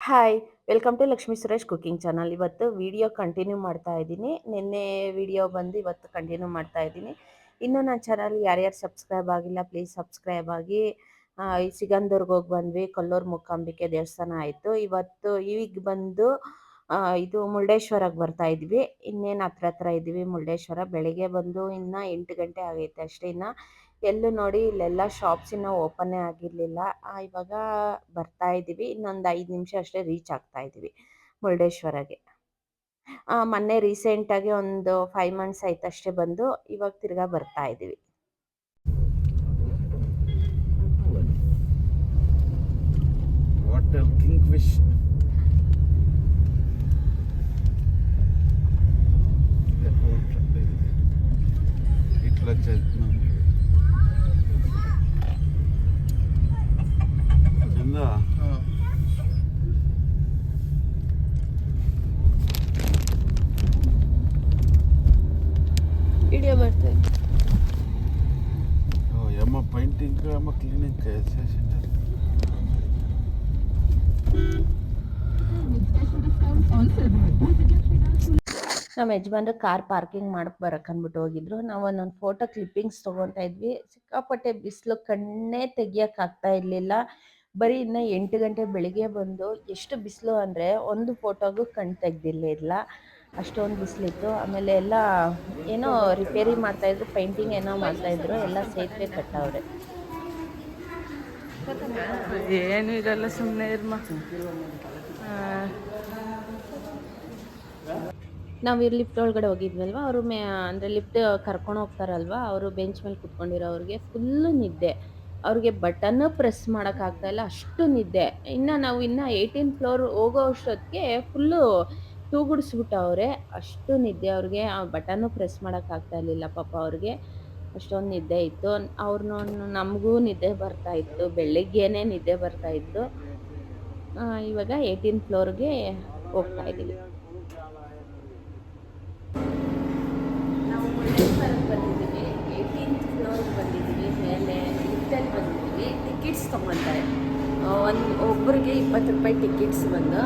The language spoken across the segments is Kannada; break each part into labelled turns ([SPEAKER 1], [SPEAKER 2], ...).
[SPEAKER 1] Hi welcome to Lakshmi Suresh cooking channel ಇವತ್ತು ವಿಡಿಯೋ ಕಂಟಿನ್ಯೂ ಮಾಡ್ತಾ ಇದ್ದೀನಿ. ನಿನ್ನೆ ವಿಡಿಯೋ ಬಂದು ಇವತ್ತು ಕಂಟಿನ್ಯೂ ಮಾಡ್ತಾ ಇದ್ದೀನಿ. ಇನ್ನು ನನ್ನ ಚಾನಲ್ ಯಾರ್ಯಾರು ಸಬ್ಸ್ಕ್ರೈಬ್ ಆಗಿಲ್ಲ ಪ್ಲೀಸ್ ಸಬ್ಸ್ಕ್ರೈಬ್ ಆಗಿ. ಸಿಗಂದೂರ್ಗೆ ಹೋಗಿ ಬಂದ್ವಿ, ಕೊಲ್ಲೂರು ಮೂಕಾಂಬಿಕೆ ದೇವಸ್ಥಾನ ಆಯಿತು. ಇವತ್ತು ಈಗ ಬಂದು ಇದು ಮುರುಡೇಶ್ವರಕ್ಕೆ ಬರ್ತಾ ಇದ್ವಿ. ಇನ್ನೇನು ಹತ್ರ ಹತ್ರ ಇದ್ವಿ ಮುರುಡೇಶ್ವರ. ಬೆಳಿಗ್ಗೆ ಬಂದು ಇನ್ನು ಎಂಟು ಗಂಟೆ ಆಗೈತೆ ಅಷ್ಟೇ ಇನ್ನು. ಎಲ್ಲೂ ನೋಡಿ ಇಲ್ಲೆಲ್ಲ ಶಾಪ್ಸ್ ಇನ್ನೂ ಓಪನ್ನೇ ಆಗಿರಲಿಲ್ಲ. ಇವಾಗ ಬರ್ತಾ ಇದ್ದೀವಿ. ಇನ್ನೊಂದು ಐದು ನಿಮಿಷ ಅಷ್ಟೇ ರೀಚ್ ಆಗ್ತಾ ಇದ್ದೀವಿ ಮುರುಡೇಶ್ವರಗೆ. ಮೊನ್ನೆ ರೀಸೆಂಟಾಗಿ ಒಂದು ಫೈವ್ ಮಂತ್ಸ್ ಆಯ್ತು ಅಷ್ಟೇ ಬಂದು. ಇವಾಗ ತಿರ್ಗಾ ಬರ್ತಾ ಇದ್ದೀವಿ.
[SPEAKER 2] ಹೋಟೆಲ್ ಕಿಂಗ್ ಫಿಶ್ ಇಟ್ಲ ಚಂದ
[SPEAKER 1] ವಿಡಿಯೋ ಬರ್ತದೆ
[SPEAKER 2] ಓ ಎಮ್ಮ ಪೈಂಟಿಂಗ್ ಎಮ್ಮ ಕ್ಲೀನಿಂಗ್ ಸೆಷನ್
[SPEAKER 1] ನಮ್ಮ ಯಜಮಾನ್ರು ಕಾರ್ ಪಾರ್ಕಿಂಗ್ ಮಾಡಕ್ ಬರಕ್ ಅಂದ್ಬಿಟ್ಟು ಹೋಗಿದ್ರು. ನಾವು ಒಂದೊಂದು ಫೋಟೋ ಕ್ಲಿಪ್ಪಿಂಗ್ಸ್ ತೊಗೊತಾ ಇದ್ವಿ. ಸಿಕ್ಕಾಪಟ್ಟೆ ಬಿಸಿಲು, ಕಣ್ಣೇ ಆಗ್ತಾ ಇರ್ಲಿಲ್ಲ. ಬರೀ ಇನ್ನ ಎಂಟು ಗಂಟೆ ಬೆಳಿಗ್ಗೆ ಬಂದು ಎಷ್ಟು ಬಿಸಿಲು ಅಂದ್ರೆ ಒಂದು ಫೋಟೋಗೂ ಕಣ್ಣು ತೆಗ್ದಿರ್ಲಿಲ್ಲ. ಅಷ್ಟೊಂದು ಬಿಸಿಲಿತ್ತು. ಆಮೇಲೆ ಎಲ್ಲ ಏನೋ ರಿಪೇರಿ ಮಾಡ್ತಾ ಇದ್ರು ಪೇಂಟಿಂಗ್ ಏನೋ ಮಾಡ್ತಾ ಇದ್ರು, ಎಲ್ಲ ಸೇತುವೆ ಕಟ್ಟವ್ರೆ.
[SPEAKER 3] ಏನು ಇರಲ್ಲ ಸುಮ್ಮನೆ ಇರ್ಮ.
[SPEAKER 1] ನಾವು ಇಲ್ಲಿ ಲಿಫ್ಟ್ ಒಳಗಡೆ ಹೋಗಿದ್ವಲ್ವ, ಅವರು ಮೇ, ಅಂದರೆ ಲಿಫ್ಟ್ ಕರ್ಕೊಂಡು ಹೋಗ್ತಾರಲ್ವ, ಅವರು ಬೆಂಚ್ ಮೇಲೆ ಕುತ್ಕೊಂಡಿರೋರಿಗೆ ಫುಲ್ಲು ನಿದ್ದೆ. ಅವ್ರಿಗೆ ಬಟನ್ನು ಪ್ರೆಸ್ ಮಾಡೋಕ್ಕಾಗ್ತಾಯಿಲ್ಲ ಅಷ್ಟು ನಿದ್ದೆ. ಇನ್ನು ನಾವು ಇನ್ನು ಏಯ್ಟೀನ್ ಫ್ಲೋರ್ ಹೋಗೋ ಅಷ್ಟೊತ್ತಿಗೆ ಫುಲ್ಲು ತೂಗುಡಿಸ್ಬಿಟ್ಟವ್ರೆ, ಅಷ್ಟು ನಿದ್ದೆ ಅವ್ರಿಗೆ, ಆ ಬಟನ್ನು ಪ್ರೆಸ್ ಮಾಡೋಕ್ಕಾಗ್ತಾ ಇರಲಿಲ್ಲ ಪಾಪ ಅವ್ರಿಗೆ. ಅಷ್ಟೊಂದು ನಿದ್ದೆ ಇತ್ತು. ಅವ್ರನ್ನ ನಮಗೂ ನಿದ್ದೆ ಬರ್ತಾ ಇತ್ತು. ಬೆಳಗ್ಗೆನೇ ನಿದ್ದೆ ಬರ್ತಾ ಇತ್ತು. ಆ, ಇವಾಗ ಏಯ್ಟೀನ್ ಫ್ಲೋರ್ಗೆ ಹೋಗ್ತಾ ಇದ್ದೀವಿ. ನಾವು ಬಂದಿದ್ದೀವಿ. ಏಯ್ಟೀನ್ತ್ ಫ್ಲೋರ್ಗೆ ಬಂದಿದ್ದೀವಿ. ಮೇಲೆ ಲಿಫ್ಟಲ್ಲಿ ಬಂದಿದ್ದೀವಿ. ಟಿಕೆಟ್ಸ್ ತೊಗೊತಾರೆ ಒಂದು ಒಬ್ಬರಿಗೆ ಇಪ್ಪತ್ತು ರೂಪಾಯಿ ಟಿಕೆಟ್ಸ್ ಬಂದು.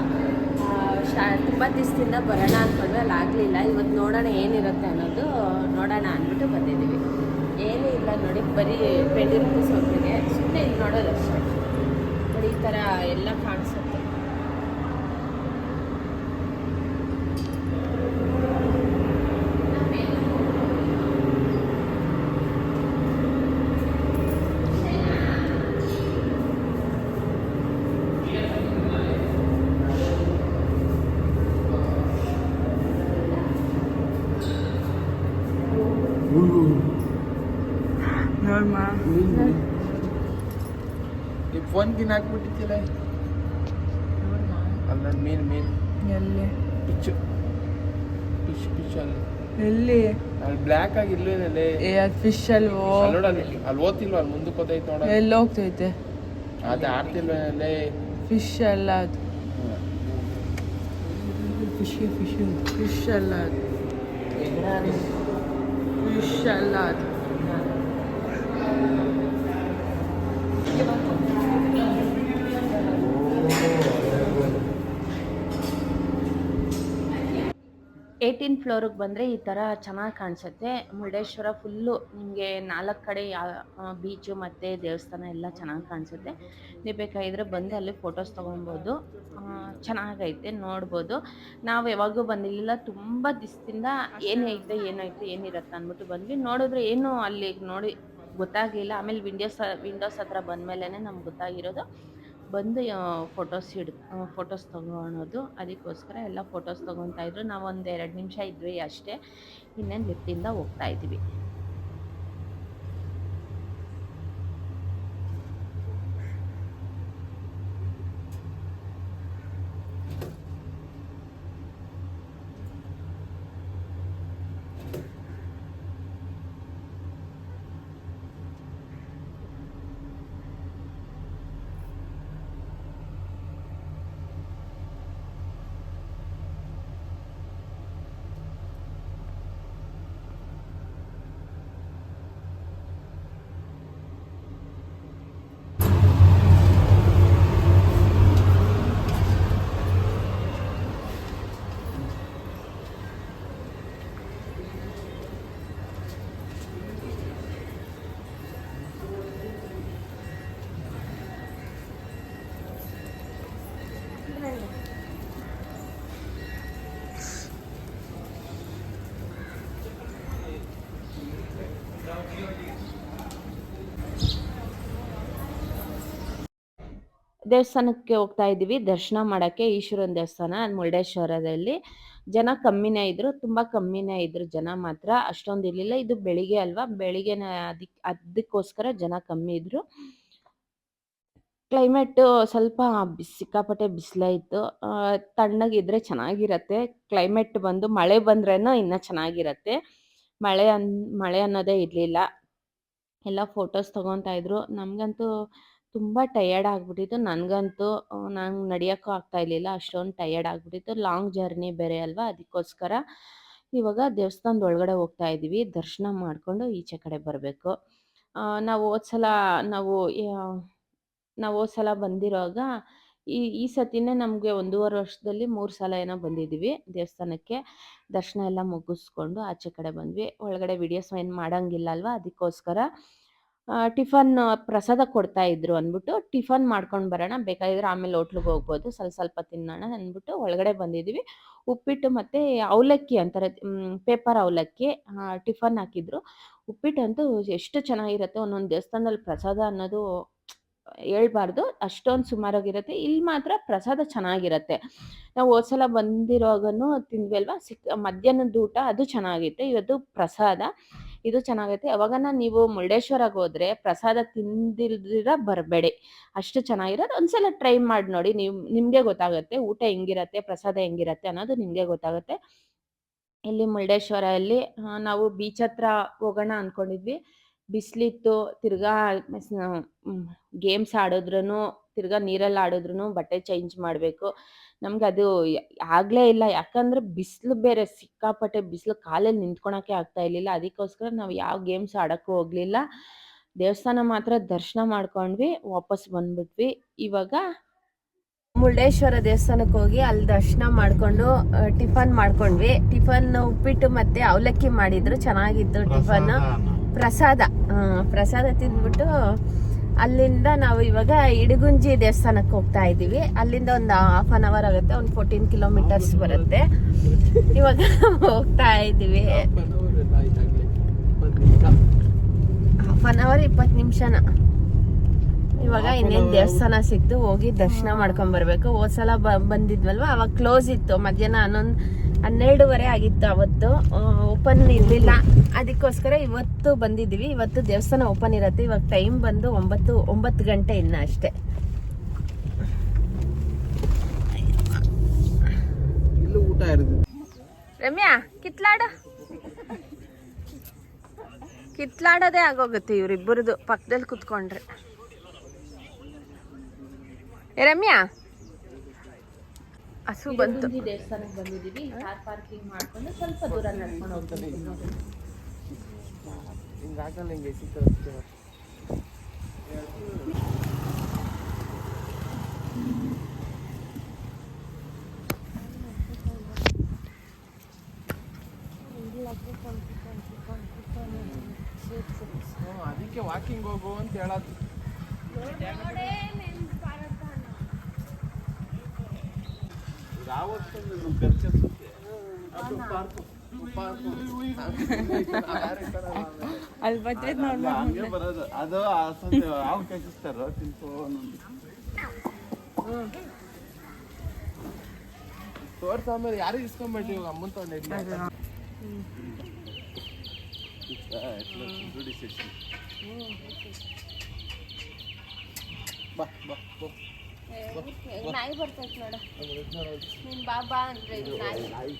[SPEAKER 1] ಶಾ ತುಂಬ ದಿವಸದಿಂದ ಬರೋಣ ಅಂದ್ಕೊಂಡ್ರೆ ಅಲ್ಲಿ ಆಗಲಿಲ್ಲ. ಇವತ್ತು ನೋಡೋಣ ಏನಿರುತ್ತೆ ಅನ್ನೋದು ನೋಡೋಣ ಅಂದ್ಬಿಟ್ಟು ಬಂದಿದ್ದೀವಿ ಏನೂ ಇಲ್ಲ ನೋಡಿ ಬರೀ ಟ್ವೆಂಟಿ ರುಪೀಸ್ ಒಬ್ಬರಿಗೆ ಸುಮ್ಮನೆ ಇಲ್ಲಿ ನೋಡೋದು ನೋಡಿ ಈ ಥರ ಎಲ್ಲ ಕಾಣಿಸುತ್ತೆ
[SPEAKER 2] ಈ ಫೋನ್ ಗಿನ್ ಹಾಕ್ಬಿಟ್ಟಿದ್ದಿಲ್ಲ ಅಲ್ಲ ಮೀನ್ ಮೀನ್
[SPEAKER 3] ಎಲ್ಲಿ?
[SPEAKER 2] ಪಿಚ್ಚು ಫಿಶ್ ಪಿಚ್ ಅಲ್ಲಿ.
[SPEAKER 3] ಎಲ್ಲಿ?
[SPEAKER 2] ಅಲ್ಲಿ ಬ್ಲ್ಯಾಕ್ ಆಗಿ ಇಲ್ಲೇನಲ್ಲಿ
[SPEAKER 3] ಏ ಅದು ಫಿಶ್ ಅಲ್ವೋ
[SPEAKER 2] ಅಲ್ಲಿ ಅಲ್ಲಿ ಓದ್ತಿಲ್ವ? ಅಲ್ಲಿ ಮುಂದಕ್ಕೆ ಹೋದೈತೆ ನೋಡ.
[SPEAKER 3] ಎಲ್ಲಿ ಹೋಗ್ತೈತೆ?
[SPEAKER 2] ಅದು ಆಡ್ತಿಲ್ವೇನಲ್ಲಿ
[SPEAKER 3] ಫಿಶ್ ಅಲ್ಲ ಅದು. ಫಿಶ್ ಫಿಶ್ ಫಿಶ್ ಅಲ್ಲ ಅದು. ಫಿಶ್ ಅಲ್ಲ ಅದು.
[SPEAKER 1] ಏಯ್ಟೀನ್ ಫ್ಲೋರಿಗೆ ಬಂದರೆ ಈ ಥರ ಚೆನ್ನಾಗಿ ಕಾಣಿಸುತ್ತೆ. ಮುರುಡೇಶ್ವರ ಫುಲ್ಲು ನಿಮಗೆ ನಾಲ್ಕು ಕಡೆ ಬೀಚು ಮತ್ತು ದೇವಸ್ಥಾನ ಎಲ್ಲ ಚೆನ್ನಾಗಿ ಕಾಣಿಸುತ್ತೆ. ನೀವು ಬೇಕಾಗಿದ್ರೆ ಬಂದು ಅಲ್ಲಿ ಫೋಟೋಸ್ ತೊಗೊಬೋದು. ಚೆನ್ನಾಗೈತೆ ನೋಡ್ಬೋದು. ನಾವು ಯಾವಾಗೂ ಬಂದಿರಲಿಲ್ಲ, ತುಂಬ ದಿವಸದಿಂದ ಏನೈತೆ ಏನೈತೆ ಏನಿರುತ್ತೆ ಅಂದ್ಬಿಟ್ಟು ಬಂದ್ವಿ. ನೋಡಿದ್ರೆ ಏನು ಅಲ್ಲಿ ನೋಡಿ ಗೊತ್ತಾಗಲಿಲ್ಲ. ಆಮೇಲೆ ವಿಂಡೋಸ್ ವಿಂಡೋಸ್ ಹತ್ರ ಬಂದಮೇಲೆ ನಮ್ಗೆ ಗೊತ್ತಾಗಿರೋದು. ಬಂದು ಫೋಟೋಸ್ ಹಿಡ್ ಫೋಟೋಸ್ ತೊಗೊಳೋದು. ಅದಕ್ಕೋಸ್ಕರ ಎಲ್ಲ ಫೋಟೋಸ್ ತೊಗೊತಾ ಇದ್ರು. ನಾವು ಒಂದು ಎರಡು ನಿಮಿಷ ಇದ್ವಿ ಅಷ್ಟೇ. ಇನ್ನೇನು ಲಿಫ್ಟಿಂದ ಹೋಗ್ತಾ ಇದ್ವಿ. ದೇವಸ್ಥಾನಕ್ಕೆ ಹೋಗ್ತಾ ಇದ್ದೀವಿ. ದರ್ಶನ ಮಾಡೋಕ್ಕೆ ಈಶ್ವರನ ದೇವಸ್ಥಾನ, ಮುರುಡೇಶ್ವರದಲ್ಲಿ. ಜನ ಕಮ್ಮಿನೇ ಇದ್ರು, ತುಂಬ ಕಮ್ಮಿನೇ ಇದ್ರು ಜನ ಮಾತ್ರ. ಅಷ್ಟೊಂದು ಇರಲಿಲ್ಲ. ಇದು ಬೆಳಿಗ್ಗೆ ಅಲ್ವಾ? ಬೆಳಿಗ್ಗೆ ಅದಕ್ಕೆ ಅದಕ್ಕೋಸ್ಕರ ಜನ ಕಮ್ಮಿ ಇದ್ರು. ಕ್ಲೈಮೇಟು ಸ್ವಲ್ಪ ಸಿಕ್ಕಾಪಟ್ಟೆ ಬಿಸಿಲೇ ಇತ್ತು. ತಣ್ಣಗಿದ್ರೆ ಚೆನ್ನಾಗಿರತ್ತೆ. ಕ್ಲೈಮೇಟ್ ಬಂದು ಮಳೆ ಬಂದ್ರೇನೋ ಇನ್ನೂ ಚೆನ್ನಾಗಿರತ್ತೆ. ಮಳೆ ಅನ್, ಮಳೆ ಅನ್ನೋದೇ ಇರಲಿಲ್ಲ. ಎಲ್ಲ ಫೋಟೋಸ್ ತೊಗೊತಾ ಇದ್ರು. ನಮಗಂತೂ ತುಂಬ ಟಯರ್ಡ್ ಆಗಿಬಿಟ್ಟಿತ್ತು. ನನಗಂತೂ ನಂಗೆ ನಡೆಯೋಕ್ಕೂ ಆಗ್ತಾ ಇರಲಿಲ್ಲ. ಅಷ್ಟೊಂದು ಟಯರ್ಡ್ ಆಗಿಬಿಟ್ಟಿತ್ತು. ಲಾಂಗ್ ಜರ್ನಿ ಬೇರೆ ಅಲ್ವಾ? ಅದಕ್ಕೋಸ್ಕರ ಇವಾಗ ದೇವಸ್ಥಾನದ ಒಳಗಡೆ ಹೋಗ್ತಾ ಇದ್ದೀವಿ. ದರ್ಶನ ಮಾಡಿಕೊಂಡು ಈಚೆ ಕಡೆ ಬರಬೇಕು. ನಾವು ಹೋದ ಸಲ ನಾವು ನಾವು ಹೋದ ಸಲ ಬಂದಿರುವಾಗ ಈ ಈ ಸತಿನೇ ನಮಗೆ ಒಂದೂವರೆ ವರ್ಷದಲ್ಲಿ ಮೂರು ಸಲ ಏನೋ ಬಂದಿದ್ದೀವಿ ದೇವಸ್ಥಾನಕ್ಕೆ. ದರ್ಶನ ಎಲ್ಲ ಮುಗಿಸ್ಕೊಂಡು ಆಚೆ ಕಡೆ ಬಂದ್ವಿ. ಒಳಗಡೆ ವಿಡಿಯೋಸ್ ಏನು ಮಾಡೋಂಗಿಲ್ಲ ಅಲ್ವಾ? ಅದಕ್ಕೋಸ್ಕರ ಟಿಫನ್ ಪ್ರಸಾದ ಕೊಡ್ತಾ ಇದ್ರು ಅಂದ್ಬಿಟ್ಟು ಟಿಫನ್ ಮಾಡ್ಕೊಂಡು ಬರೋಣ, ಬೇಕಾಗಿದ್ರೆ ಆಮೇಲೆ ಹೋಟ್ಲಿಗೆ ಹೋಗ್ಬೋದು. ಸ್ವಲ್ಪ ಸ್ವಲ್ಪ ತಿನ್ನೋಣ ಅಂದ್ಬಿಟ್ಟು ಒಳಗಡೆ ಬಂದಿದ್ದೀವಿ ಉಪ್ಪಿಟ್ಟು ಮತ್ತು ಅವಲಕ್ಕಿ ಅಂತಾರೆ ಪೇಪರ್ ಅವಲಕ್ಕಿ ಟಿಫನ್ ಹಾಕಿದ್ರು. ಉಪ್ಪಿಟ್ಟು ಅಂತೂ ಎಷ್ಟು ಚೆನ್ನಾಗಿರುತ್ತೆ, ಒಂದೊಂದು ದೇವಸ್ಥಾನದಲ್ಲಿ ಪ್ರಸಾದ ಅನ್ನೋದು ಹೇಳ್ಬಾರ್ದು. ಅಷ್ಟೊಂದು ಸುಮಾರಾಗಿರುತ್ತೆ. ಇಲ್ಲಿ ಮಾತ್ರ ಪ್ರಸಾದ ಚೆನ್ನಾಗಿರುತ್ತೆ. ನಾವು ಹೋದ ಸಲ ಬಂದಿರೋವಾಗನೂ ತಿಂದ್ವಿ ಅಲ್ವಾ? ಸಿಕ್, ಮಧ್ಯಾಹ್ನದ ಊಟ ಅದು ಚೆನ್ನಾಗಿತ್ತು. ಇವತ್ತು ಪ್ರಸಾದ. ಇದು ಚೆನ್ನಾಗೈತೆ. ಅವಾಗನ ನೀವು ಮುರುಡೇಶ್ವರಕ್ಕೆ ಹೋದ್ರೆ ಪ್ರಸಾದ ತಿಂದಿಲ್ದಿರ ಬರಬೇಡಿ. ಅಷ್ಟು ಚೆನ್ನಾಗಿರೋದು. ಒಂದ್ಸಲ ಟ್ರೈ ಮಾಡಿ ನೋಡಿ. ನೀವು, ನಿಮಗೆ ಗೊತ್ತಾಗುತ್ತೆ. ಊಟ ಹೆಂಗಿರತ್ತೆ, ಪ್ರಸಾದ ಹೆಂಗಿರತ್ತೆ ಅನ್ನೋದು ನಿಮಗೆ ಗೊತ್ತಾಗುತ್ತೆ. ಇಲ್ಲಿ ಮುರುಡೇಶ್ವರ ಅಲ್ಲಿ ನಾವು ಬೀಚ್ ಹತ್ರ ಹೋಗೋಣ ಅಂದ್ಕೊಂಡಿದ್ವಿ ಬಿಸಿಲಿತ್ತು ತಿರ್ಗಾ ಗೇಮ್ಸ್ ಆಡಿದ್ರೂ ತಿರ್ಗಾ ನೀರಲ್ಲಿ ಆಡಿದ್ರು ಬಟ್ಟೆ ಚೇಂಜ್ ಮಾಡಬೇಕು. ನಮ್ಗೆ ಅದು ಆಗಲೇ ಇಲ್ಲ. ಯಾಕಂದರೆ ಬಿಸಿಲು ಬೇರೆ ಸಿಕ್ಕಾಪಟ್ಟೆ ಬಿಸಿಲು ಕಾಲಲ್ಲಿ ನಿಂತ್ಕೊಳಕ್ಕೆ ಆಗ್ತಾ ಇರಲಿಲ್ಲ. ಅದಕ್ಕೋಸ್ಕರ ನಾವು ಯಾವ ಗೇಮ್ಸ್ ಆಡೋಕ್ಕೂ ಹೋಗಲಿಲ್ಲ. ದೇವಸ್ಥಾನ ಮಾತ್ರ ದರ್ಶನ ಮಾಡ್ಕೊಂಡ್ವಿ ವಾಪಸ್ ಬಂದ್ಬಿಟ್ವಿ. ಇವಾಗ ಮುರುಡೇಶ್ವರ ದೇವಸ್ಥಾನಕ್ಕೆ ಹೋಗಿ ಅಲ್ಲಿ ದರ್ಶನ ಮಾಡಿಕೊಂಡು ಟಿಫನ್ ಮಾಡ್ಕೊಂಡ್ವಿ. ಟಿಫನ್ ಉಪ್ಪಿಟ್ಟು ಮತ್ತೆ ಅವಲಕ್ಕಿ ಮಾಡಿದ್ರು. ಚೆನ್ನಾಗಿತ್ತು ಟಿಫನ್ ಪ್ರಸಾದ. ಪ್ರಸಾದ ತಿಂದ್ಬಿಟ್ಟು ಅಲ್ಲಿಂದ ನಾವು ಇವಾಗ ಇಡಗುಂಜಿ ದೇವಸ್ಥಾನಕ್ಕೆ ಹೋಗ್ತಾ ಇದ್ದೀವಿ. ಅಲ್ಲಿಂದ ಒಂದು ಹಾಫ್ ಅನ್ ಅವರ್ ಆಗುತ್ತೆ ಒಂದು ಫೋರ್ಟೀನ್ ಕಿಲೋಮೀಟರ್ಸ್ ಬರುತ್ತೆ. ಇವಾಗ ಹೋಗ್ತಾ ಇದ್ದೀವಿ. ಹಾಫ್ ಅನ್ ಅವರ್ ಇಪ್ಪತ್ತು ನಿಮಿಷನ. ಇವಾಗ ಇನ್ನೇನು ದೇವಸ್ಥಾನ ಸಿಕ್ತು ಹೋಗಿ ದರ್ಶನ ಮಾಡ್ಕೊಂಡ್ ಬರ್ಬೇಕು. ಹೋದ್ಸಲ ಬಂದಿದ್ವಲ್ವಾ? ಅವಾಗ ಕ್ಲೋಸ್ ಇತ್ತು. ಮಧ್ಯಾಹ್ನ ಹನ್ನೊಂದು ಹನ್ನೆರಡುವರೆ ಆಗಿತ್ತು ಅವತ್ತು. ಓಪನ್ ಇರಲಿಲ್ಲ. ಅದಕ್ಕೋಸ್ಕರ ಇವತ್ತು ಬಂದಿದ್ದೀವಿ. ಇವತ್ತು ದೇವಸ್ಥಾನ ಓಪನ್ ಇರುತ್ತೆ. ಇವಾಗ ಟೈಮ್ ಬಂದು ಒಂಬತ್ತು ಒಂಬತ್ತು ಗಂಟೆ ಇನ್ನ ಅಷ್ಟೇ. ರಮ್ಯಾ ಕಿತ್ಲಾಡ. ಕಿತ್ಲಾಡೋದೇ ಆಗೋಗುತ್ತೆ ಇವರಿಬ್ಬರದು ಪಕ್ಕದಲ್ಲಿ ಕುತ್ಕೊಂಡ್ರೆ. ಏ ರಮ್ಯಾ. ಹಸು ಬಂತು. ದೇವಸ್ಥಾನಕ್ಕೆ ಬಂದಿದ್ದೀವಿ. ಕಾರ್ ಪಾರ್ಕಿಂಗ್ ಮಾಡ್ಕೊಂಡು ಸ್ವಲ್ಪ ದೂರ ನಡ್ಕೊಂಡು ಹೋಗ್ತೀವಿ
[SPEAKER 2] ಹಿಂಗೆ ಹಾಕಲ್ಲ ಹಿಂಗೆ ಸಿಗ್ತದೆ ಹ್ಞೂ ಅದಕ್ಕೆ ವಾಕಿಂಗ್ ಹೋಗು ಅಂತ ಹೇಳೋದು
[SPEAKER 3] ಅಲ್ಲಿ ಬಂದ್ರೆ
[SPEAKER 4] ಹಂಗೆ ಬರೋದು. ಅದು ಆ ಸ್ವಲ್ಪ ಯಾವ ಕೆಚ್ಚಿಸ್ತಾರೋ ತಿನ್ಕೋ ಅನ್ನೋದು.
[SPEAKER 2] ತೋರ್ಸ ಆಮೇಲೆ ಯಾರು ಇಸ್ಕೊಂಬೇಡಿ ಇವಾಗ ಅಮ್ಮನ್
[SPEAKER 4] ಸಿಕ್ಸಿ.
[SPEAKER 2] ಬಾ ಬಾ ಬಾ.
[SPEAKER 1] ನಾಯಿ ಬರ್ತೈತೆ ನೋಡ. ನೀನ್ ಬಾಬಾ ಅಂದ್ರೆ ನಾಯಿ.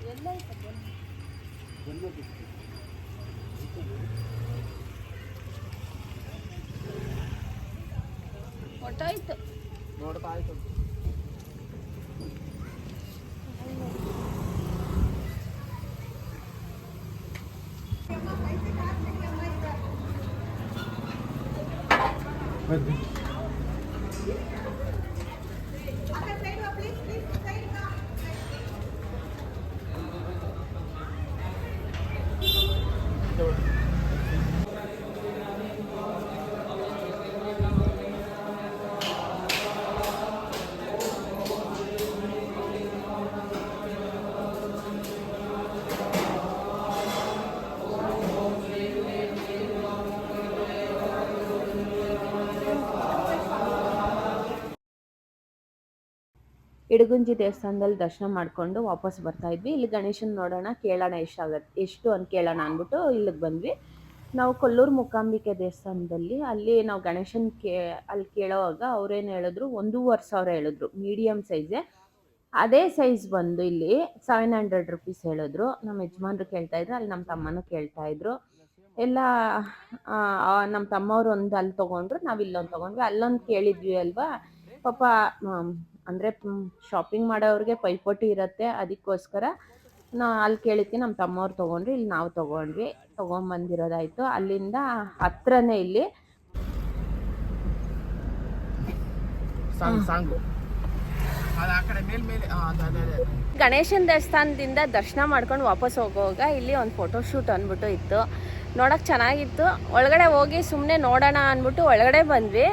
[SPEAKER 4] ನಾಯಿ ಬಂದು ನಾ. ದೇವಸ್ಥಾನ
[SPEAKER 1] ಎಲ್ಲ ಐತೆ
[SPEAKER 4] ಬಂದದ್ದು.
[SPEAKER 1] ಹೊಟ್ಟೋಯ್ತು
[SPEAKER 2] ನೋಡ್ತಾ ಆಯ್ತು Lord.
[SPEAKER 1] ಇಡಗುಂಜಿ ದೇವಸ್ಥಾನದಲ್ಲಿ ದರ್ಶನ ಮಾಡಿಕೊಂಡು ವಾಪಸ್ ಬರ್ತಾ ಇದ್ವಿ. ಇಲ್ಲಿ ಗಣೇಶನ ನೋಡೋಣ, ಕೇಳೋಣ ಎಷ್ಟಾಗತ್ತೆ, ಎಷ್ಟು ಅಂತ ಕೇಳೋಣ ಅಂದ್ಬಿಟ್ಟು ಇಲ್ಲಿಗೆ ಬಂದ್ವಿ. ನಾವು ಕೊಲ್ಲೂರು ಮೂಕಾಂಬಿಕೆ ದೇವಸ್ಥಾನದಲ್ಲಿ ಅಲ್ಲಿ ನಾವು ಗಣೇಶನ ಕೇ, ಅಲ್ಲಿ ಕೇಳೋವಾಗ ಅವ್ರೇನು ಹೇಳಿದ್ರು, ಒಂದೂವರೆ ಸಾವಿರ ಹೇಳಿದ್ರು ಮೀಡಿಯಮ್ ಸೈಜೇ. ಅದೇ ಸೈಜ್ ಬಂದು ಇಲ್ಲಿ ಸೆವೆನ್ ಹಂಡ್ರೆಡ್ ರುಪೀಸ್ ಹೇಳಿದ್ರು. ನಮ್ಮ ಯಜಮಾನ್ರು ಕೇಳ್ತಾ ಇದ್ರು, ಅಲ್ಲಿ ನಮ್ಮ ತಮ್ಮನೂ ಕೇಳ್ತಾ ಇದ್ರು. ಎಲ್ಲ ನಮ್ಮ ತಮ್ಮವ್ರು ಒಂದು ಅಲ್ಲಿ ತೊಗೊಂಡ್ರು ನಾವು ಇಲ್ಲೊಂದು ತೊಗೊಂಡ್ವಿ. ಅಲ್ಲೊಂದು ಕೇಳಿದ್ವಿ ಅಲ್ವಾ? ಪಾಪ ಅಂದ್ರೆ ಅಂದರೆ ಶಾಪಿಂಗ್ ಮಾಡೋರಿಗೆ ಪೈಪೋಟಿ ಇರುತ್ತೆ. ಅದಕ್ಕೋಸ್ಕರ ನಾ ಅಲ್ಲಿ ಕೇಳಿದ್ಕೆ ನಮ್ಮ ತಮ್ಮವ್ರು ತಗೊಂಡ್ರಿ ಇಲ್ಲಿ ನಾವು ತೊಗೊಂಡ್ವಿ. ತೊಗೊಂಬಂದಿರೋದಾಯಿತು. ಅಲ್ಲಿಂದ ಹತ್ರನೇ ಇಲ್ಲಿ. ಗಣೇಶನ ದೇವಸ್ಥಾನದಿಂದ ದರ್ಶನ ಮಾಡ್ಕೊಂಡು ವಾಪಸ್ ಹೋಗುವಾಗ ಇಲ್ಲಿ ಒಂದು ಫೋಟೋ ಶೂಟ್ ಅಂದ್ಬಿಟ್ಟು ಇತ್ತು. ನೋಡೋಕೆ ಚೆನ್ನಾಗಿತ್ತು. ಒಳಗಡೆ ಹೋಗಿ ಸುಮ್ಮನೆ ನೋಡೋಣ ಅಂದ್ಬಿಟ್ಟು ಒಳಗಡೆ ಬಂದ್ವಿ.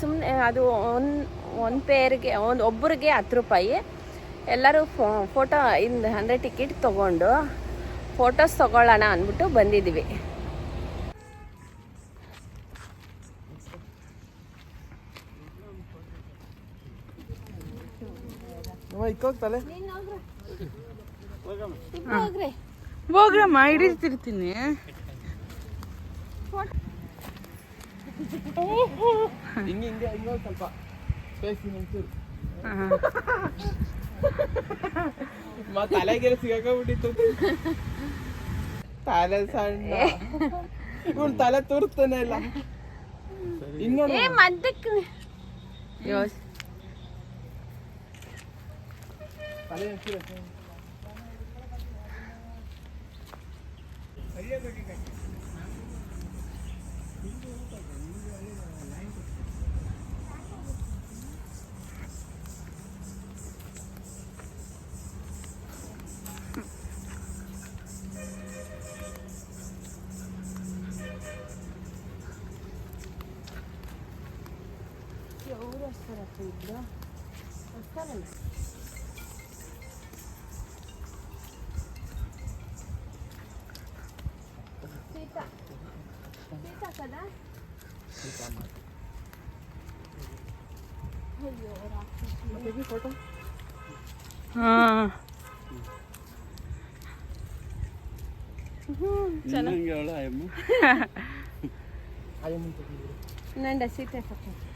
[SPEAKER 1] ಸುಮ್ಮನೆ ಅದು ಒಂದು ಒಂದು ಪೇರ್ಗೆ ಒಂದು ಒಬ್ಬರಿಗೆ ಹತ್ತು ರೂಪಾಯಿ. ಎಲ್ಲರೂ ಫೋ ಫೋಟೋ ಇಂದ ಅಂದರೆ ಟಿಕೆಟ್ ತೊಗೊಂಡು ಫೋಟೋಸ್ ತೊಗೊಳ್ಳೋಣ ಅಂದ್ಬಿಟ್ಟು ಬಂದಿದ್ವಿ.
[SPEAKER 3] ಹೋಗ್ರಮ್ಮ ಹಿಡಿತಿರ್ತೀನಿ
[SPEAKER 2] ಹಿಂಗೆ ಹಿಂಗೆ ಒಂದ್ ಸ್ವಲ್ಪ ಸ್ಪೇಸ್ ಒಂಚೂರು ಮ ತಲೆಗೆಲ್ಲ ಸಿಗಾಕೊಂಡ್ಬಿಟ್ಟಿತ್ತು ತಲೆ ಸಣ್ಣ ಇವ್ನ್ ತಲೆ ತೋರಿಸ್ತಾನೆ ಇಲ್ಲ ಹಿಂಗ್ ನೋಡು
[SPEAKER 1] ಮದ್ದಕ್ಕೆ
[SPEAKER 2] ತಲೆ ಹಸಿರು ಫೋಟೋ
[SPEAKER 3] ಹಾಂ
[SPEAKER 4] ಇನ್ನಂಗೆ ಹೇಳು ಅಯ್ಯಮ್ಮ
[SPEAKER 2] ಆಯಮ್ಮನ್ ತೆಗೀರಿ.
[SPEAKER 1] ನಂಡ ಸೀತೆ ಫೋಟೋ
[SPEAKER 2] ಆ, ಹತ್ರ
[SPEAKER 4] ಮೂಕ್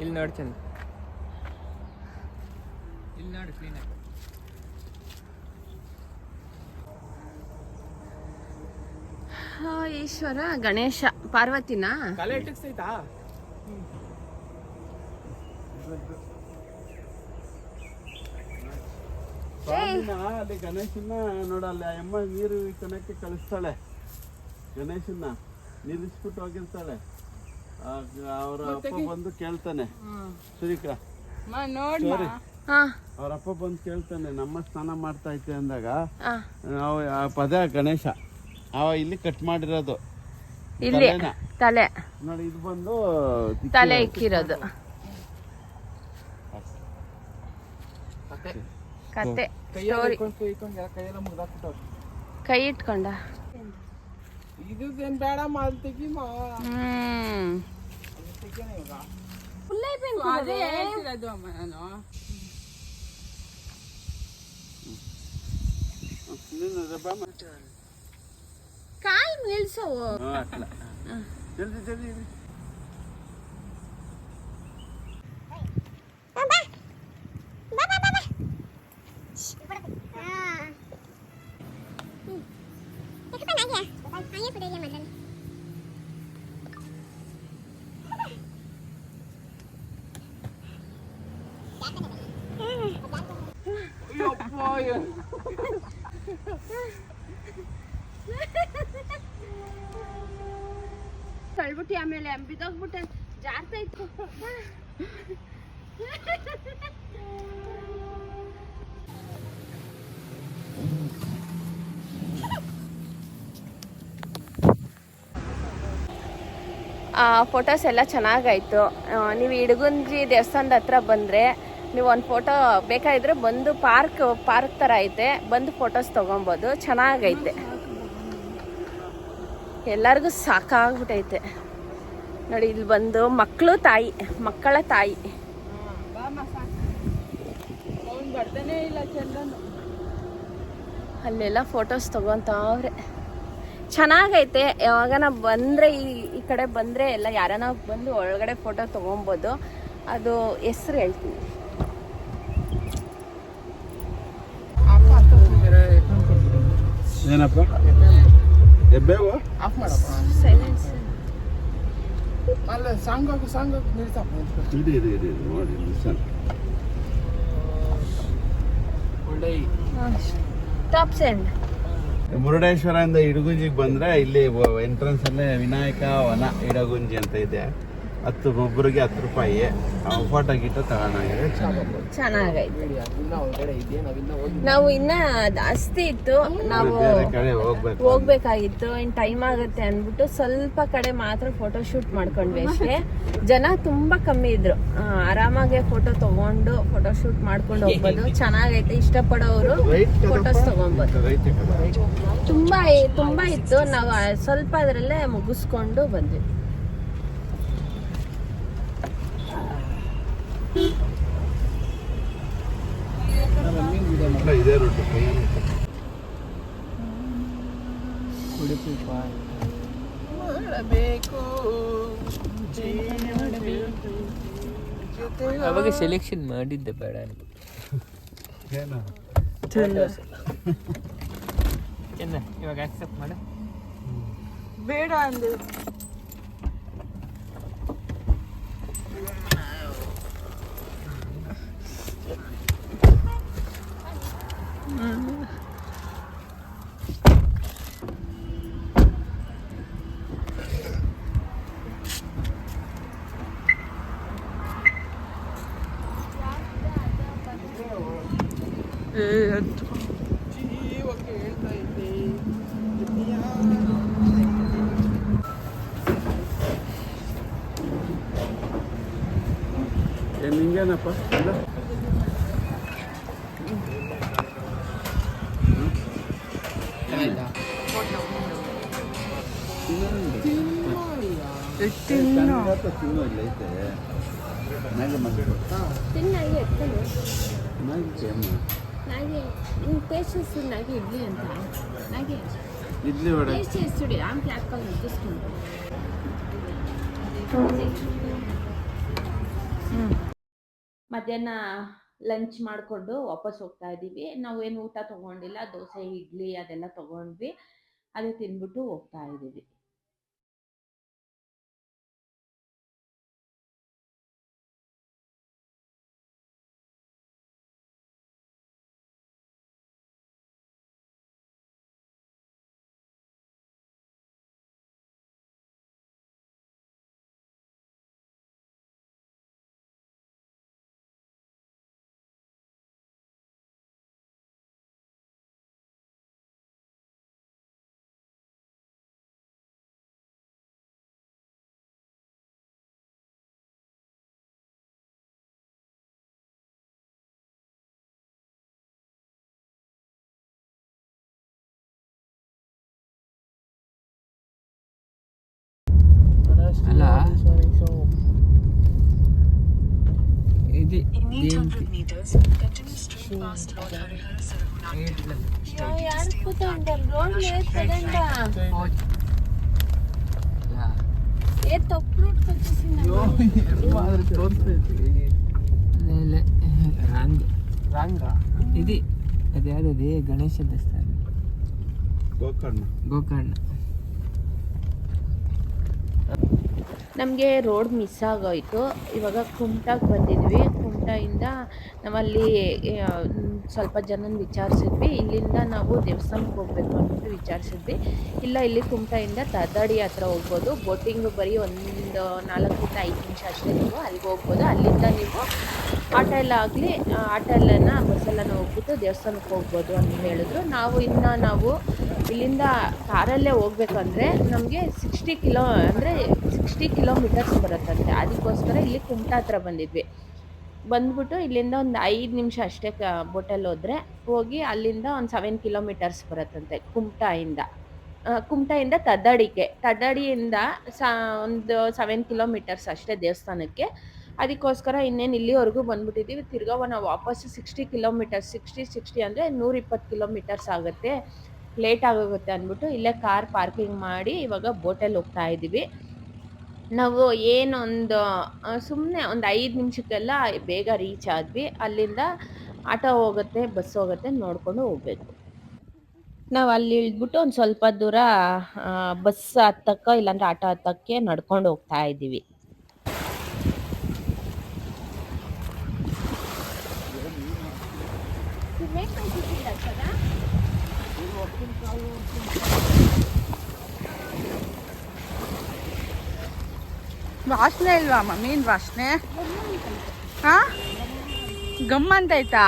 [SPEAKER 2] ಇಲ್ಲಿ ನೋಡ್ತೀನಿ ಇಲ್ಲಿ ನೋಡಿ ಕ್ಲೀನ್
[SPEAKER 1] ಈಶ್ವರ ಗಣೇಶ ಪಾರ್ವತಿನಾ?
[SPEAKER 2] ತಲೆ
[SPEAKER 4] ಅಲ್ಲಿ ಗಣೇಶನ್ನ ನೋಡಲ್ಲ ಅಮ್ಮ ನೀರು ಕಣಕ್ಕೆ ಕಳಿಸ್ತಾಳೆ. ಗಣೇಶನ್ನ ನಿಲ್ಲಿಸ್ಬಿಟ್ಟು ಹೋಗಿರ್ತಾಳೆ. ಅವ್ರ ಅಪ್ಪ ಬಂದು ಕೇಳ್ತಾನೆ. ಸುರಿಕ
[SPEAKER 3] ನೋಡಿ
[SPEAKER 1] ಹಾ.
[SPEAKER 4] ಅವ್ರ ಅಪ್ಪ ಬಂದು ಕೇಳ್ತಾನೆ ನಮ್ಮ ಸ್ನಾನ ಮಾಡ್ತಾ ಐತೆ ಅಂದಾಗ ನಾವು ಆ ಪದ ಗಣೇಶ ಅವ ಇಲ್ಲಿ ಕಟ್ ಮಾಡಿರೋದು.
[SPEAKER 1] ಇಲ್ಲಿ ತಲೆ.
[SPEAKER 4] ನೋಡಿ ಇದು ಬಂದು
[SPEAKER 1] ತಲೆ ಇಕ್ಕಿರೋದು. ಕತೆ. ಕೈ ಇಟ್ಕೊಂಡ?
[SPEAKER 2] ಇದು ಏನ್ ಬೇಡ ಮಾಲ್ ತೆಗಿಮ
[SPEAKER 3] ಹ್ಮ್
[SPEAKER 2] ತೆಗಿಯೋಣ ಇವಾಗ
[SPEAKER 3] ಅದೇ ಹೇಳ್ತಿರೋದು ಅಮ್ಮ ನಾನು
[SPEAKER 4] ನೀನು ರಬ್ಬ ಮಾಡು.
[SPEAKER 1] ಕಾಲ್ ನಿಲ್ಸು
[SPEAKER 4] ಹಾ, ಅಟ್ಲ. ಜಲ್ದಿ ಜಲ್ದಿ
[SPEAKER 5] ಬಿದ್ದೋಗ್ಬಿಟ್ಟೆ. ಜಾರ್ತಾ ಇತ್ತು ಫೋಟೋಸ್ ಎಲ್ಲ ಚೆನ್ನಾಗಾಯ್ತು. ನೀವು ಇಡಗುಂಜಿ ದೇವಸ್ಥಾನದ ಹತ್ರ ಬಂದರೆ ನೀವು ಒಂದು ಫೋಟೋ ಬೇಕಾಗಿದ್ರೆ ಬಂದು ಪಾರ್ಕ್ ಪಾರ್ಕ್ ಥರ ಐತೆ. ಬಂದು ಫೋಟೋಸ್ ತೊಗೊಬೋದು. ಚೆನ್ನಾಗೈತೆ. ಎಲ್ಲರಿಗೂ ಸಾಕಾಗ್ಬಿಟ್ಟೈತೆ ನೋಡಿ ಇಲ್ಲಿ ಬಂದು ಮಕ್ಕಳು ತಾಯಿ ಮಕ್ಕಳ ತಾಯಿ. ಅಲ್ಲೆಲ್ಲ ಫೋಟೋಸ್ ತಗೊಂತಾವ್ರೆ. ಚೆನ್ನಾಗೈತೆ ಯಾವಾಗನ ಬಂದರೆ ಈ ಈ ಕಡೆ ಬಂದರೆ ಎಲ್ಲ ಯಾರನ ಬಂದು ಒಳಗಡೆ ಫೋಟೋ ತೊಗೊಬೋದು. ಅದು ಹೆಸ್ರು ಹೇಳ್ತೀನಿ.
[SPEAKER 2] ಅಪ್ಪ ಅಲ್ಲ ಸಾಂಗ್ ಸಾಂಗ್.
[SPEAKER 4] ಇದು ಇದು ಇದು ಇದು. ನೋಡಿ ಮಿಷನ್
[SPEAKER 2] ಒಳ್ಳೆ
[SPEAKER 5] ಟಾಪ್ ಸೆಂಡ್
[SPEAKER 4] ಮುರುಡೇಶ್ವರದಿಂದ ಇಡಗುಂಜಿಗೆ ಬಂದ್ರೆ ಇಲ್ಲಿ ಎಂಟ್ರೆನ್ಸ್ ಅಲ್ಲೇ ವಿನಾಯಕ ವನ ಇಡಗುಂಜಿ ಅಂತ ಇದೆ. ಹತ್ತು ಒಬ್ಬರಿಗೆ ಹತ್ತು ರೂಪಾಯಿ. ಫೋಟೋ ಗೀಟೋ ತಗೊಂಡಾಗಿದೆ
[SPEAKER 5] ಚೆನ್ನಾಗೈತೆ. ನಾವು ಇನ್ನ ಜಾಸ್ತಿ ಇತ್ತು. ನಾವು ಹೋಗ್ಬೇಕಾಗಿತ್ತು. ಇನ್ ಟೈಮ್ ಆಗುತ್ತೆ ಅಂದ್ಬಿಟ್ಟು ಸ್ವಲ್ಪ ಕಡೆ ಮಾತ್ರ ಫೋಟೋ ಶೂಟ್ ಮಾಡ್ಕೊಂಡ್ವಿ ಅಷ್ಟೇ. ಜನ ತುಂಬಾ ಕಮ್ಮಿ ಇದ್ರು. ಆರಾಮಾಗೆ ಫೋಟೋ ತಗೊಂಡು ಫೋಟೋ ಶೂಟ್ ಮಾಡ್ಕೊಂಡು ಹೋಗ್ಬೋದು. ಚೆನ್ನಾಗೈತೆ. ಇಷ್ಟಪಡೋರು ಫೋಟೋಸ್ ತಗೊಬೋದು. ತುಂಬಾ ತುಂಬಾ ಇತ್ತು. ನಾವು ಸ್ವಲ್ಪ ಅದರಲ್ಲೇ ಮುಗಿಸ್ಕೊಂಡು ಬಂದ್ವಿ.
[SPEAKER 4] ಇದೇ ರೂಟ್
[SPEAKER 2] ಉಡುಪಿ ಮಾಡಬೇಕು.
[SPEAKER 6] ಅವಾಗ ಸೆಲೆಕ್ಷನ್ ಮಾಡಿದ್ದೆ ಬೇಡ ಅಂತ.
[SPEAKER 4] ಏನು?
[SPEAKER 6] ಇವಾಗ ಆಕ್ಸೆಪ್ಟ್ ಮಾಡ.
[SPEAKER 3] ಬೇಡ ಅಂದೆ.
[SPEAKER 4] ನಿಂಗೇನಪ್ಪ ಇಲ್ಲ ತಿನ್ನೋಲ್ಲ ಐತೆ
[SPEAKER 5] ನಾಯಿಗೆ ಮಧ್ಯಾಹ್ನ ಲಂಚ್ ಮಾಡಿಕೊಂಡು ವಾಪಸ್ ಹೋಗ್ತಾ ಇದ್ದೀವಿ. ನಾವೇನು ಊಟ ತೊಗೊಂಡಿಲ್ಲ, ದೋಸೆ, ಇಡ್ಲಿ ಅದೆಲ್ಲ ತೊಗೊಂಡ್ವಿ. ಅದು ತಿಂದ್ಬಿಟ್ಟು ಹೋಗ್ತಾ ಇದ್ದೀವಿ. ఇది ఏ తప్పు
[SPEAKER 6] రాంగ్
[SPEAKER 2] రాంగా
[SPEAKER 6] ఇది ಗಣೇಶ ದೇವಸ್ಥಾನ.
[SPEAKER 4] ಗೋಕರ್ಣ.
[SPEAKER 6] ಗೋಕರ್ಣ.
[SPEAKER 5] ನಮಗೆ ರೋಡ್ ಮಿಸ್ ಆಗೋಯ್ತು. ಇವಾಗ ಕುಮಟಾಗೆ ಬಂದಿದ್ವಿ.
[SPEAKER 1] ಕುಮಟಾಯಿಂದ ನಾವಲ್ಲಿ ಸ್ವಲ್ಪ ಜನನ ವಿಚಾರಿಸಿದ್ವಿ. ಇಲ್ಲಿಂದ ನಾವು ದೇವಸ್ಥಾನಕ್ಕೆ ಹೋಗಬೇಕು ಅಂದ್ಬಿಟ್ಟು ವಿಚಾರಿಸಿದ್ವಿ. ಇಲ್ಲ, ಇಲ್ಲಿ ಕುಮಟಾಯಿಂದ ತದಾಡಿ ಹತ್ರ ಹೋಗ್ಬೋದು. ಬೋಟಿಂಗ್ ಬರೀ ಒಂದು ನಾಲ್ಕರಿಂದ ಐದು ನಿಮಿಷ ಅಷ್ಟೇ ನೀವು ಅಲ್ಲಿಗೆ ಹೋಗ್ಬೋದು. ಅಲ್ಲಿಂದ ನೀವು ಆಟೋ ಎಲ್ಲ ಆಗಲಿ ಆಟೋ ಎಲ್ಲನ ಬಸ್ಸೆಲ್ಲನ ಹೋಗ್ಬಿಟ್ಟು ದೇವಸ್ಥಾನಕ್ಕೆ ಹೋಗ್ಬೋದು ಅಂತ ಹೇಳಿದ್ರು. ನಾವು ಇನ್ನು ನಾವು ಇಲ್ಲಿಂದ ಕಾರಲ್ಲೇ ಹೋಗ್ಬೇಕಂದ್ರೆ ನಮಗೆ ಸಿಕ್ಸ್ಟಿ ಕಿಲೋ, ಅಂದರೆ ಸಿಕ್ಸ್ಟಿ ಕಿಲೋಮೀಟರ್ಸ್ ಬರುತ್ತಂತೆ. ಅದಕ್ಕೋಸ್ಕರ ಇಲ್ಲಿ ಕುಮಟಾ ಹತ್ರ ಬಂದಿದ್ವಿ. ಬಂದ್ಬಿಟ್ಟು ಇಲ್ಲಿಂದ ಒಂದು ಐದು ನಿಮಿಷ ಅಷ್ಟೇ ಕ ಬೋಟಲ್ಲಿ ಹೋದ್ರೆ ಹೋಗಿ ಅಲ್ಲಿಂದ ಒಂದು ಸೆವೆನ್ ಕಿಲೋಮೀಟರ್ಸ್ ಬರುತ್ತಂತೆ, ಕುಮಟಾಯಿಂದ. ಕುಮಟಾಯಿಂದ ತದ್ದಾಡಿಗೆ ತದ್ದಡಿಯಿಂದ ಸ, ಒಂದು ಸೆವೆನ್ ಕಿಲೋಮೀಟರ್ಸ್ ಅಷ್ಟೇ ದೇವಸ್ಥಾನಕ್ಕೆ. ಅದಕ್ಕೋಸ್ಕರ ಇನ್ನೇನು ಇಲ್ಲಿವರೆಗೂ ಬಂದ್ಬಿಟ್ಟಿದ್ದೀವಿ ತಿರ್ಗಾ ನಾವು ವಾಪಸ್ಸು ಸಿಕ್ಸ್ಟಿ ಕಿಲೋಮೀಟರ್ಸ್ ಸಿಕ್ಸ್ಟಿ ಸಿಕ್ಸ್ಟಿ ಅಂದರೆ ನೂರಿಪ್ಪತ್ತು ಕಿಲೋಮೀಟರ್ಸ್ ಆಗುತ್ತೆ. ಲೇಟ್ ಆಗೋಗುತ್ತೆ ಅಂದ್ಬಿಟ್ಟು ಇಲ್ಲೇ ಕಾರ್ ಪಾರ್ಕಿಂಗ್ ಮಾಡಿ ಇವಾಗ ಬೋಟಲ್ಲಿ ಹೋಗ್ತಾ ಇದ್ದೀವಿ ನಾವು ಏನೊಂದು ಸುಮ್ಮನೆ ಒಂದು ಐದು ನಿಮಿಷಕ್ಕೆಲ್ಲ ಬೇಗ ರೀಚ್ ಆದ್ವಿ. ಅಲ್ಲಿಂದ ಆಟೋ ಹೋಗುತ್ತೆ ಬಸ್ ಹೋಗುತ್ತೆ, ನೋಡಿಕೊಂಡು ಹೋಗ್ಬೇಕು. ನಾವು ಅಲ್ಲಿ ಇಳಿದ್ಬಿಟ್ಟು ಒಂದು ಸ್ವಲ್ಪ ದೂರ ಬಸ್ ಹತ್ತಕ್ಕ ಇಲ್ಲಾಂದ್ರೆ ಆಟೋ ಹತ್ತಕ್ಕೆ ನಡ್ಕೊಂಡು ಹೋಗ್ತಾ ಇದ್ದೀವಿ.
[SPEAKER 3] ವಾಸನೆ ಇಲ್ವಾ ಅಮ್ಮ ಮೀನ್ ವಾಸನೆ? ಹಾ? ಗಮ್ಮ ಅಂತ ಆಯ್ತಾ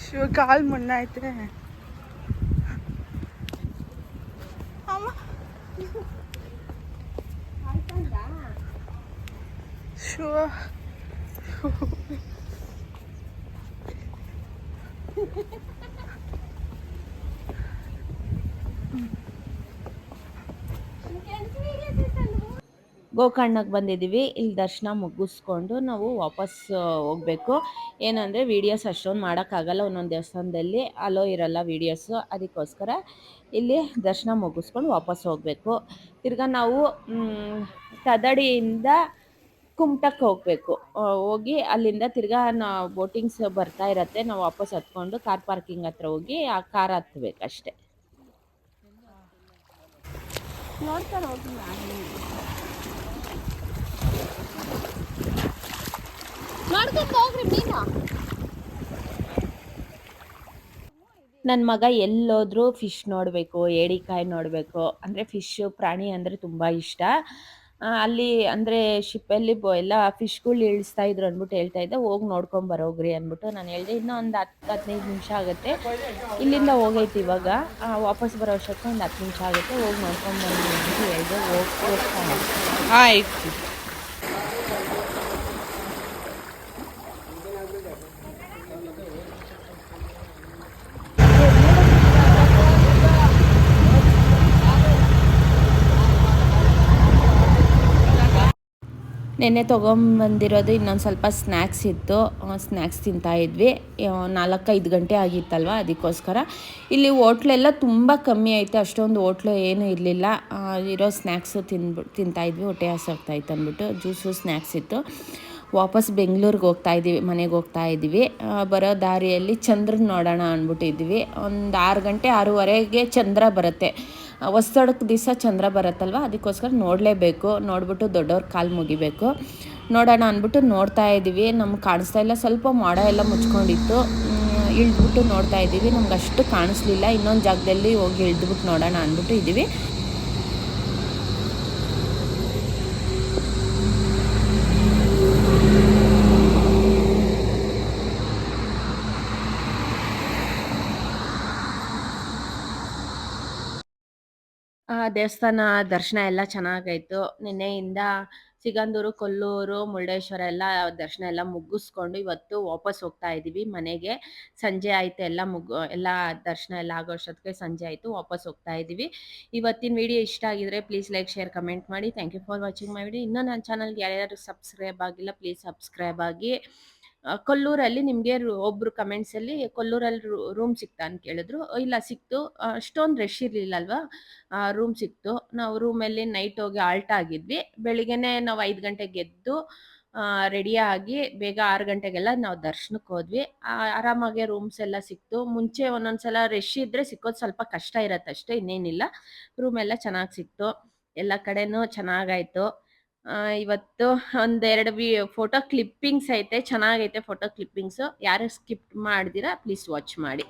[SPEAKER 3] ಶಿವ ಕಾಲ್ ಮಣ್ಣ ಐತೆ ಅಮ್ಮ. ಶಿವ
[SPEAKER 1] ಗೋಕರ್ಣಕ್ಕೆ ಬಂದಿದ್ದೀವಿ. ಇಲ್ಲಿ ದರ್ಶನ ಮುಗಿಸ್ಕೊಂಡು ನಾವು ವಾಪಸ್ ಹೋಗಬೇಕು. ಏನಂದರೆ ವೀಡಿಯೋಸ್ ಅಷ್ಟೊಂದು ಮಾಡೋಕ್ಕಾಗಲ್ಲ ಒಂದೊಂದು ದೇವಸ್ಥಾನದಲ್ಲಿ. ಅಲೋ ಇರಲ್ಲ ವೀಡಿಯೋಸು ಅದಕ್ಕೋಸ್ಕರ ಇಲ್ಲಿ ದರ್ಶನ ಮುಗಿಸ್ಕೊಂಡು ವಾಪಸ್ ಹೋಗಬೇಕು. ತಿರ್ಗಾ ನಾವು ತದಡಿಯಿಂದ ಕುಮಟಕ್ಕೆ ಹೋಗಬೇಕು. ಹೋಗಿ ಅಲ್ಲಿಂದ ತಿರ್ಗಾ ನಾವು ಬೋಟಿಂಗ್ಸ್ ಬರ್ತಾ ಇರತ್ತೆ. ನಾವು ವಾಪಸ್ ಹತ್ಕೊಂಡು ಕಾರ್ ಪಾರ್ಕಿಂಗ್ ಹತ್ರ ಹೋಗಿ ಆ ಕಾರ್ ಹತ್ಬೇಕು ಅಷ್ಟೇ. ನನ್ನ ಮಗ ಎಲ್ಲೋದ್ರೂ ಫಿಶ್ ನೋಡಬೇಕು ಏಡಿಕಾಯಿ ನೋಡಬೇಕು. ಅಂದರೆ ಫಿಶ್ಶು ಪ್ರಾಣಿ ಅಂದರೆ ತುಂಬ ಇಷ್ಟ. ಅಲ್ಲಿ ಅಂದರೆ ಶಿಪ್ಪಲ್ಲಿ ಬೊ ಎಲ್ಲ ಫಿಶ್ಗಳು ಇಳಿಸ್ತಾ ಇದ್ರು ಅಂದ್ಬಿಟ್ಟು ಹೇಳ್ತಾ ಇದ್ದೆ ಹೋಗಿ ನೋಡ್ಕೊಂಡು ಬರೋಗ್ರಿ ಅಂದ್ಬಿಟ್ಟು ನಾನು ಹೇಳಿದೆ. ಇನ್ನೂ ಒಂದು ಹತ್ತು ಹದಿನೈದು ನಿಮಿಷ ಆಗುತ್ತೆ. ಇಲ್ಲಿಂದ ಹೋಗೈತಿ ಇವಾಗ. ಆ, ವಾಪಸ್ ಬರೋ ಅಷ್ಟೊತ್ತಿಗೆ ಒಂದು ಹತ್ತು ನಿಮಿಷ ಆಗುತ್ತೆ. ಹೋಗಿ ನೋಡ್ಕೊಂಡು ಬಂದು ಅಂದ್ಬಿಟ್ಟು ಹೇಳಿದೆ ಹೋಗಿ ಹೋಗ್ತಾ
[SPEAKER 3] ಆಯ್ತು.
[SPEAKER 1] ನೆನ್ನೆ ತೊಗೊಂಬಂದಿರೋದು ಇನ್ನೊಂದು ಸ್ವಲ್ಪ ಸ್ನ್ಯಾಕ್ಸ್ ಇತ್ತು. ಸ್ನ್ಯಾಕ್ಸ್ ತಿಂತಾಯಿದ್ವಿ ನಾಲ್ಕೈದು ಗಂಟೆ ಆಗಿತ್ತಲ್ವ? ಅದಕ್ಕೋಸ್ಕರ. ಇಲ್ಲಿ ಹೋಟ್ಲೆಲ್ಲ ತುಂಬ ಕಮ್ಮಿ ಐತೆ. ಅಷ್ಟೊಂದು ಹೋಟ್ಲು ಏನೂ ಇರಲಿಲ್ಲ. ಇರೋ ಸ್ನ್ಯಾಕ್ಸು ತಿನ್ಬಿಟ್ಟು ತಿಂತಾಯಿದ್ವಿ ಹೊಟ್ಟೆ ಹಸಿ ಹೋಗ್ತಾಯಿತ್ತು ಅಂದ್ಬಿಟ್ಟು. ಜ್ಯೂಸು ಸ್ನ್ಯಾಕ್ಸ್ ಇತ್ತು. ವಾಪಸ್ ಬೆಂಗಳೂರಿಗೆ ಹೋಗ್ತಾ ಇದ್ದೀವಿ, ಮನೆಗೆ ಹೋಗ್ತಾ ಇದ್ದೀವಿ. ಬರೋ ದಾರಿಯಲ್ಲಿ ಚಂದ್ರನ ನೋಡೋಣ ಅಂದ್ಬಿಟ್ಟಿದ್ವಿ ಒಂದು ಆರು ಗಂಟೆ, ಆರೂವರೆಗೆ ಚಂದ್ರ ಬರುತ್ತೆ. ಹೊಸಡಕ್ಕೆ ದಿವಸ ಚಂದ್ರ ಬರುತ್ತಲ್ವ? ಅದಕ್ಕೋಸ್ಕರ ನೋಡಲೇಬೇಕು. ನೋಡ್ಬಿಟ್ಟು ದೊಡ್ಡವ್ರ ಕಾಲು ಮುಗಿಬೇಕು. ನೋಡೋಣ ಅಂದ್ಬಿಟ್ಟು ನೋಡ್ತಾ ಇದ್ದೀವಿ. ನಮ್ಗೆ ಕಾಣಿಸ್ತಾ ಇಲ್ಲ. ಸ್ವಲ್ಪ ಮೋಡ ಎಲ್ಲ ಮುಚ್ಕೊಂಡಿತ್ತು. ಇಳ್ದ್ಬಿಟ್ಟು ನೋಡ್ತಾ ಇದ್ದೀವಿ. ನಮ್ಗೆ ಅಷ್ಟು ಕಾಣಿಸ್ಲಿಲ್ಲ. ಇನ್ನೊಂದು ಜಾಗದಲ್ಲಿ ಹೋಗಿ ಇಳಿದ್ಬಿಟ್ಟು ನೋಡೋಣ ಅಂದ್ಬಿಟ್ಟು ಇದ್ದೀವಿ. ದೇವಸ್ಥಾನ ದರ್ಶನ ಎಲ್ಲ ಚೆನ್ನಾಗಾಯ್ತು ನಿನ್ನೆಯಿಂದ ಸಿಗಂದೂರು, ಕೊಲ್ಲೂರು, ಮುರುಡೇಶ್ವರ ಎಲ್ಲ ದರ್ಶನ ಎಲ್ಲ ಮುಗಿಸ್ಕೊಂಡು ಇವತ್ತು ವಾಪಸ್ ಹೋಗ್ತಾ ಇದ್ದೀವಿ ಮನೆಗೆ. ಸಂಜೆ ಆಯಿತು ಎಲ್ಲ ಮುಗ್, ಎಲ್ಲ ದರ್ಶನ ಎಲ್ಲ ಆಗೋ ಅಷ್ಟೊತ್ತಿಗೆ ಸಂಜೆ ಆಯಿತು ವಾಪಸ್ ಹೋಗ್ತಾ ಇದ್ದೀವಿ ಇವತ್ತಿನ ವಿಡಿಯೋ ಇಷ್ಟ ಆಗಿದ್ರೆ ಪ್ಲೀಸ್ ಲೈಕ್ ಶೇರ್ ಕಮೆಂಟ್ ಮಾಡಿ. Thank you for watching my video ಇನ್ನೂ ನನ್ನ ಚಾನಲ್ಗೆ ಯಾರ್ಯಾರು ಸಬ್ಸ್ಕ್ರೈಬ್ ಆಗಿಲ್ಲ ಪ್ಲೀಸ್ ಸಬ್ಸ್ಕ್ರೈಬ್ ಆಗಿ. ಕೊಲ್ಲೂರಲ್ಲಿ ನಿಮಗೆ ಕಮೆಂಟ್ಸ್ ಅಲ್ಲಿ ಕೊಲ್ಲೂರಲ್ಲಿ ರೂಮ್ ಸಿಗ್ತಾ ಅಂತ ಕೇಳಿದ್ರು. ಇಲ್ಲ, ಸಿಕ್ತು. ಅಷ್ಟೊಂದು ರಶ್ ಇರಲಿಲ್ಲ ಅಲ್ವಾ ರೂಮ್ ಸಿಕ್ತು. ನಾವು ರೂಮಲ್ಲಿ ನೈಟ್ ಹೋಗಿ ಆಲ್ಟ್ ಆಗಿದ್ವಿ. ಬೆಳಿಗ್ಗೆನೆ ನಾವು ಐದು ಗಂಟೆಗೆ ಎದ್ದು ರೆಡಿಯಾಗಿ ಬೇಗ ಆರು ಗಂಟೆಗೆಲ್ಲ ನಾವು ದರ್ಶನಕ್ಕೆ ಹೋದ್ವಿ. ಆರಾಮಾಗೆ ರೂಮ್ಸ್ ಎಲ್ಲ ಸಿಕ್ತು. ಮುಂಚೆ ಒಂದೊಂದ್ಸಲ ರಶ್ ಇದ್ರೆ ಸಿಕ್ಕೋದು ಸ್ವಲ್ಪ ಕಷ್ಟ ಇರತ್ತಷ್ಟೇ, ಇನ್ನೇನಿಲ್ಲ. ರೂಮ್ ಎಲ್ಲ ಚೆನ್ನಾಗಿ ಸಿಕ್ತು. ಎಲ್ಲ ಕಡೆನೂ ಚೆನ್ನಾಗಾಯ್ತು ಇವತ್ತು ಒಂದೆರಡು ವಿ ಫೋಟೋ ಕ್ಲಿಪ್ಪಿಂಗ್ಸ್ ಐತೆ, ಚೆನ್ನಾಗೈತೆ ಫೋಟೋ ಕ್ಲಿಪ್ಪಿಂಗ್ಸು ಯಾರು ಸ್ಕಿಪ್ ಮಾಡ್ದಿರಾ ಪ್ಲೀಸ್ ವಾಚ್ ಮಾಡಿ.